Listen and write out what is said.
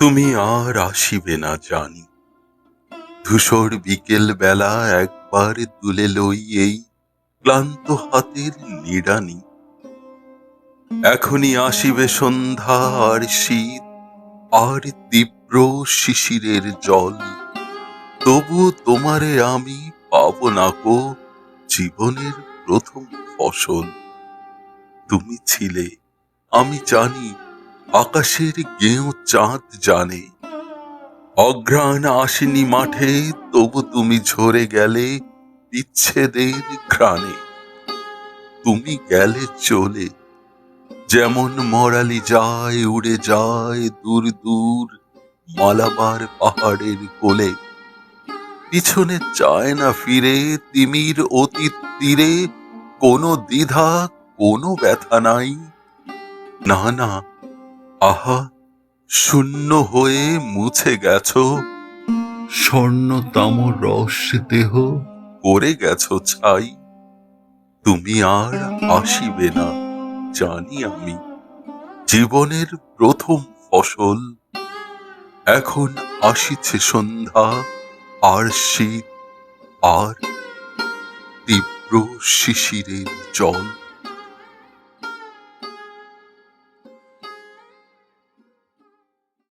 তুমি আর আসিবে না জানি। ধূসর বিকেল বেলা একবার তুলে লই এই ক্লান্ত হাতের নিড়ানি। এখনই আসিবে সন্ধ্যা আর শীত, আর তীব্র শিশিরের জল। তবু তোমারে আমি পাব না গো জীবনের প্রথম ফসল। তুমি ছিলে, আমি জানি আকাশের গেঁয়ো চাঁদ জানে। অঘ্রাণ আসেনি মাঠে, তবু তুমি ঝরে গেলে বিচ্ছেদের ঘ্রাণে। তুমি গেলে চলে, যেমন মরালি যায়, উড়ে যায় দূর দূর, মালাবার পাহাড়ের কোলে। পিছনে চায় না ফিরে, তিমির অতীত তীরে, কোনো দ্বিধা, কোনো ব্যথা নাই। না না আহা শূন্য হয়ে মুছে গেছো। স্বর্ণতম রস দেহ। করে গেছ ছাই। তুমি আর আসিবে না জানি আমি। জীবনের প্রথম ফসল। এখন আসিছে সন্ধ্যা আর শীত আর তীব্র শিশিরের জল।